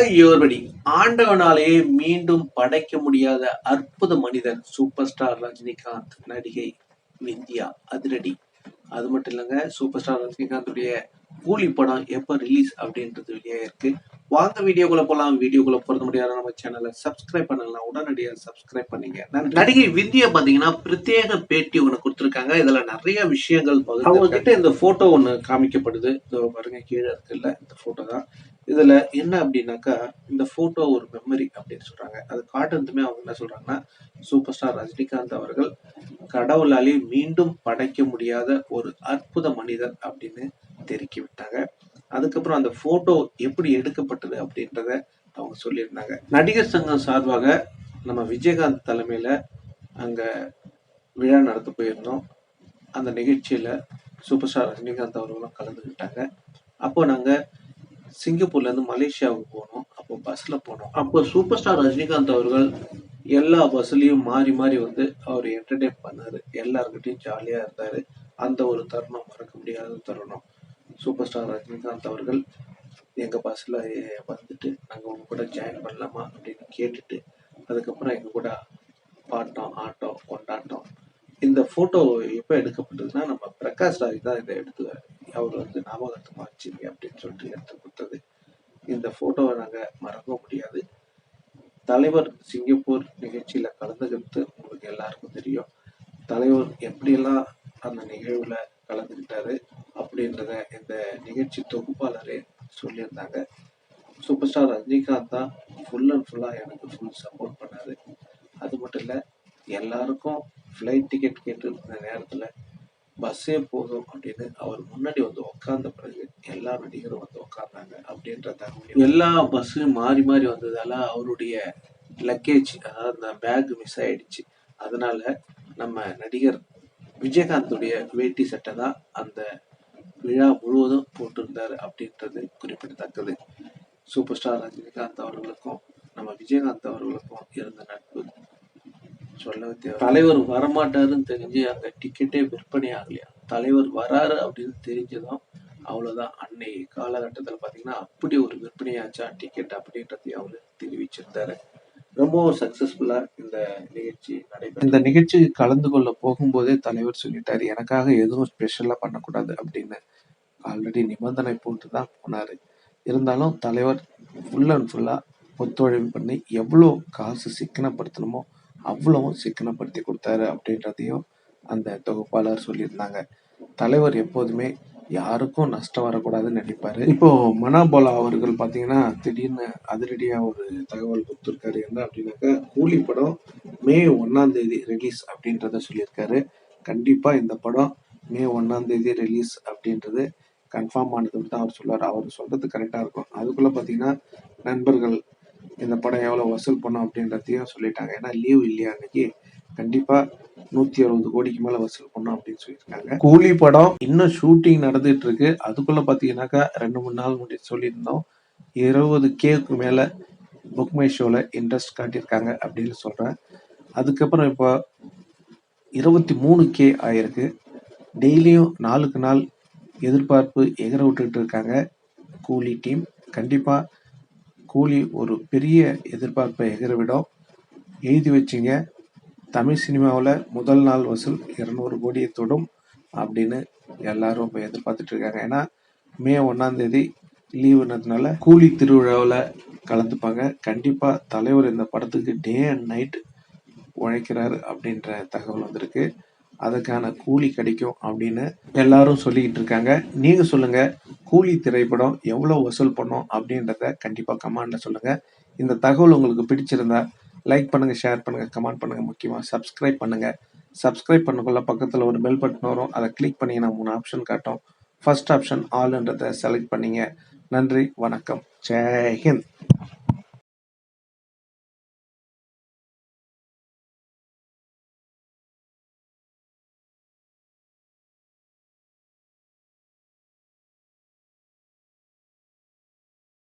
Hi ஆண்டவனாலேயே மீண்டும் படைக்க முடியாத அற்புத மனிதர் சூப்பர் ஸ்டார் ரஜினிகாந்த் நடிகை விந்தியா அதிரடி. அது மட்டும் இல்லைங்க சூப்பர் ஸ்டார் ரஜினிகாந்துடைய கூலி படம் எப்போ ரிலீஸ் அப்படின்றது வெளியாக இருக்கு. வாங்க வீடியோக்குள்ள போகலாம் வீடியோக்குள்ள போறது முடியாத நம்ம சேனலை சப்ஸ்கிரைப் பண்ணலாம் உடனடியாக சப்ஸ்கிரைப் பண்ணீங்க. நடிகை விந்தியா பார்த்தீங்கன்னா பிரத்யேக பேட்டி ஒன்று கொடுத்துருக்காங்க. இதுல நிறைய விஷயங்கள் பகிர்ந்து அவங்க கிட்ட இந்த ஃபோட்டோ ஒன்று காமிக்கப்படுது. இதோ பாருங்க கீழே இருக்குல்ல இந்த ஃபோட்டோ தான். இதுல என்ன அப்படின்னாக்கா இந்த போட்டோ ஒரு மெமரி அப்படின்னு சொல்றாங்க. அது காட்டுறதுமே அவங்க என்ன சொல்றாங்கன்னா சூப்பர் ஸ்டார் ரஜினிகாந்த் அவர்கள் கடவுளாலே மீண்டும் படைக்க முடியாத ஒரு அற்புத மனிதர் அப்படின்னு தெரிக்கி விட்டாங்க. அதுக்கப்புறம் அந்த போட்டோ எப்படி எடுக்கப்பட்டது அப்படின்றத அவங்க சொல்லியிருந்தாங்க. நடிகர் சங்கம் சார்பாக நம்ம விஜயகாந்த் தலைமையில அங்க விழா நடத்த போயிருந்தோம். அந்த நிகழ்ச்சியில சூப்பர் ஸ்டார் ரஜினிகாந்த் அவர்களும் கலந்துக்கிட்டாங்க அப்போ நாங்கள் சிங்கப்பூர்லேருந்து மலேசியாவுக்கு போனோம். அப்போ பஸ்ஸில் போனோம். அப்போ சூப்பர் ஸ்டார் ரஜினிகாந்த் அவர்கள் எல்லா பஸ்லேயும் மாறி மாறி வந்து அவர் என்டர்டெயின் பண்ணார். எல்லாருக்கிட்டையும் ஜாலியாக இருந்தார். அந்த ஒரு தருணம் மறக்க முடியாத தருணம். சூப்பர் ஸ்டார் ரஜினிகாந்த் அவர்கள் எங்கள் பஸ்ஸில் வந்துட்டு நாங்கள் உங்கள் கூட ஜாயின் பண்ணலாமா? அப்படின்னு கேட்டுட்டு அதுக்கப்புறம் எங்கள் கூட பாட்டம் ஆட்டம் கொண்டாட்டம். இந்த ஃபோட்டோ எப்போ எடுக்கப்பட்டதுன்னா நம்ம பிரகாஷ் ராஜ் தான் இதை எடுத்து அவர் வந்து ஞாபகத்துமா வச்சுங்க அப்படின்னு சொல்லிட்டு எடுத்து கொடுத்தது. இந்த போட்டோவை நாங்கள் மறக்க முடியாது. தலைவர் சிங்கப்பூர் நிகழ்ச்சியில் கலந்துக்கிறது உங்களுக்கு எல்லாருக்கும் தெரியும். தலைவர் எப்படியெல்லாம் அந்த நிகழ்வில் கலந்துக்கிட்டாரு அப்படின்றத இந்த நிகழ்ச்சி தொகுப்பாளரே சொல்லியிருந்தாங்க. சூப்பர் ஸ்டார் ரஜினிகாந்த் தான் ஃபுல் அண்ட் ஃபுல்லாக எனக்கு ஃபுல் சப்போர்ட் பண்ணார். அது மட்டும் இல்லை எல்லாருக்கும் ஃப்ளைட் டிக்கெட் கேட்டு இருந்த நேரத்தில் பஸ்ஸே போதும் அப்படின்னு அவர் முன்னாடி வந்து உட்கார்ந்த பிறகு எல்லா நடிகரும் வந்து உட்கார்ந்தாங்க அப்படின்ற தகவல். எல்லா பஸ்ஸும் மாறி மாறி வந்ததால அவருடைய லக்கேஜ் அதாவது அந்த பேக் மிஸ் ஆயிடுச்சு. அதனால நம்ம நடிகர் விஜயகாந்துடைய வேட்டி சட்டை தான் அந்த விழா முழுவதும் போட்டிருந்தார் அப்படின்றது குறிப்பிடத்தக்கது. சூப்பர் ஸ்டார் ரஜினிகாந்த் அவர்களுக்கும் நம்ம விஜயகாந்த் அவர்களுக்கும் இருந்த நட்பு சொல்லவே தலைவர் வரமாட்டாருன்னு தெரிஞ்சு அந்த டிக்கெட்டே விற்பனை ஆகலையா? தலைவர் வராரு அப்படின்னு தெரிஞ்சதும் அவ்வளவுதான். அன்னை காலகட்டத்தில் பாத்தீங்கன்னா அப்படி ஒரு விற்பனையாச்சா டிக்கெட் அப்படின்றதையும் அவரு தெரிவிச்சிருந்தாரு. ரொம்பவும் சக்சஸ்ஃபுல்லா இந்த நிகழ்ச்சி நடைபெறும் இந்த நிகழ்ச்சி கலந்து கொள்ள போகும்போதே தலைவர் சொல்லிட்டாரு எனக்காக எதுவும் ஸ்பெஷலா பண்ணக்கூடாது அப்படின்னு. ஆல்ரெடி நிபந்தனை போட்டு தான் போனாரு. இருந்தாலும் தலைவர் ஃபுல் அண்ட் ஃபுல்லா ஒத்துழைப்பு பண்ணி எவ்வளோ காசு சிக்கனப்படுத்தணுமோ அவ்வளவும் சிக்கனப்படுத்தி கொடுத்தாரு அப்படின்றதையும் அந்த தொகுப்பாளர் சொல்லியிருந்தாங்க. தலைவர் எப்போதுமே யாருக்கும் நஷ்டம் வரக்கூடாதுன்னு நினைப்பாரு. இப்போ மனாபோலா அவர்கள் பார்த்தீங்கன்னா திடீர்னு அதிரடியா ஒரு தகவல் கொடுத்துருக்காரு. என்ன அப்படின்னாக்கா கூலி படம் மே ஒன்னாம் தேதி ரிலீஸ் அப்படின்றத சொல்லியிருக்காரு. கண்டிப்பா இந்த படம் மே ஒன்னாம் தேதி ரிலீஸ் அப்படின்றது கன்ஃபார்ம் ஆனது தான் அவர் சொல்லுவார் அவர் சொல்றது கரெக்டாக இருக்கும். அதுக்குள்ள பார்த்தீங்கன்னா நண்பர்கள் இந்த படம் எவ்வளோ வசூல் பண்ணும் அப்படின்றதையும் சொல்லிட்டாங்க. ஏன்னா லீவ் இல்லையா அன்னைக்கு? கண்டிப்பாக நூற்றி அறுபது கோடிக்கு மேலே வசூல் பண்ணும் அப்படின்னு சொல்லியிருக்காங்க. கூலி படம் இன்னும் ஷூட்டிங் நடந்துட்டு இருக்கு. அதுக்குள்ளே பார்த்தீங்கன்னாக்கா ரெண்டு மூணு நாள் முன்னாடி சொல்லியிருந்தோம். இருபது கேக்கு மேலே புக் மை ஷோவில் இன்ட்ரெஸ்ட் காட்டியிருக்காங்க அப்படின்னு சொல்கிறேன் அதுக்கப்புறம் இப்போ இருபத்தி மூணு கே ஆயிருக்கு. டெய்லியும் நாளுக்கு நாள் எதிர்பார்ப்பு எகிற விட்டுக்கிட்டு இருக்காங்க கூலி டீம். கண்டிப்பாக கூலி ஒரு பெரிய எதிர்பார்ப்பை எகிறவிடும் எழுதி வச்சிங்க. தமிழ் சினிமாவில் முதல் நாள் வசூல் இரநூறு கோடியை தொடும் அப்படின்னு எல்லாரும் இப்போ எதிர்பார்த்துட்டு இருக்காங்க. ஏன்னா மே ஒன்றாந்தேதி லீவுனதுனால கூலி திருவிழாவில் கலந்துப்பாங்க. கண்டிப்பாக தலைவர் இந்த படத்துக்கு டே அண்ட் நைட் உழைக்கிறாரு அப்படின்ற தகவல் வந்திருக்கு. அதுக்கான கூலி கிடைக்கும் அப்படின்னு எல்லாரும் சொல்லிக்கிட்டு இருக்காங்க. நீங்க சொல்லுங்க கூலி திரைப்படம் எவ்வளோ வசூல் பண்ணும் அப்படின்றத கண்டிப்பா கமெண்ட்ல சொல்லுங்க. இந்த தகவல் உங்களுக்கு பிடிச்சிருந்தா லைக் பண்ணுங்க ஷேர் பண்ணுங்க கமெண்ட் பண்ணுங்க. முக்கியமாக சப்ஸ்கிரைப் பண்ணுங்க. சப்ஸ்கிரைப் பண்ணக்குள்ள பக்கத்தில் ஒரு பெல் பட்டன் வரும். அதை கிளிக் பண்ணிங்கன்னா மூணு ஆப்ஷன் காட்டும். ஃபர்ஸ்ட் ஆப்ஷன் ஆல்ன்றதை செலக்ட் பண்ணிங்க. நன்றி வணக்கம். ஜெய்ஹிந்த்